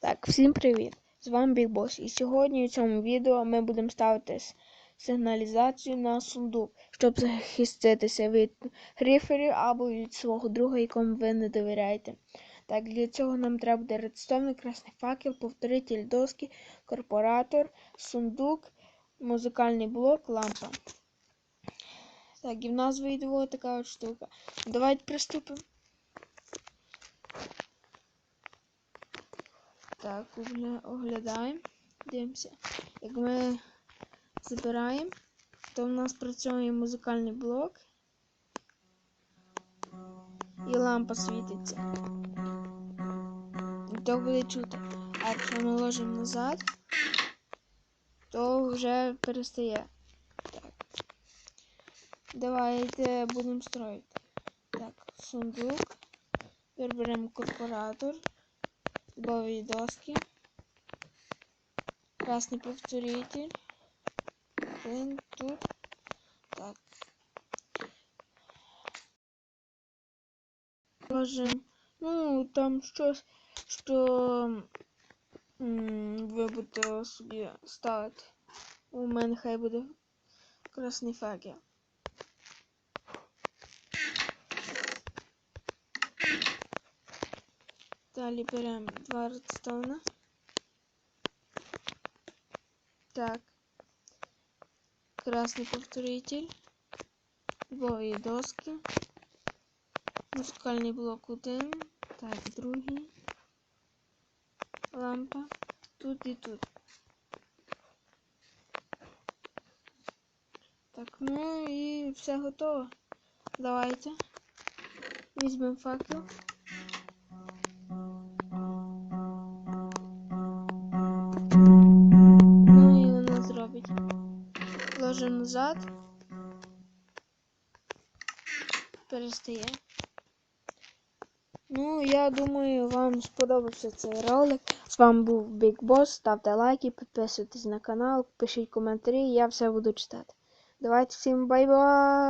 Так, всім привіт! З вами Big Boss. І сьогодні в цьому відео ми будемо ставити сигналізацію на сундук, щоб захиститися від гриферів або від свого друга, якому ви не довіряєте. Так, для цього нам треба буде редстоун, красний факел, повторитель доски, корпоратор, сундук, музикальний блок, лампа. Так, і в нас вийде така от штука. Давайте приступимо. Так, огля- оглядаємо, дивимося. Як ми забираємо, то в нас працює музикальний блок і лампа світиться. І то буде чути. А якщо ми ложимо назад, то вже перестає. Так. Давайте будемо строїти. Так, сундук. Тепер беремо корпоратор. Дубові доски. Красний повторитель. Один тут. Так. Можем, ну, там щось, що м, ви будете собі ставити. У мене хай буде красний факел. Далі беремо два редстоуна. Так. Красний повторитель. Двої доски. Музикальний блок один. Так, другий. Лампа. Тут і тут. Так, ну і все готово. Давайте. Візьмемо факел. Ну і вона зробить. Ложимо назад. Перестає. Ну, я думаю, вам сподобався цей ролик. З вами був Big Boss. Ставте лайки, підписуйтесь на канал, пишіть коментарі, я все буду читати. Давайте всім бай-бай!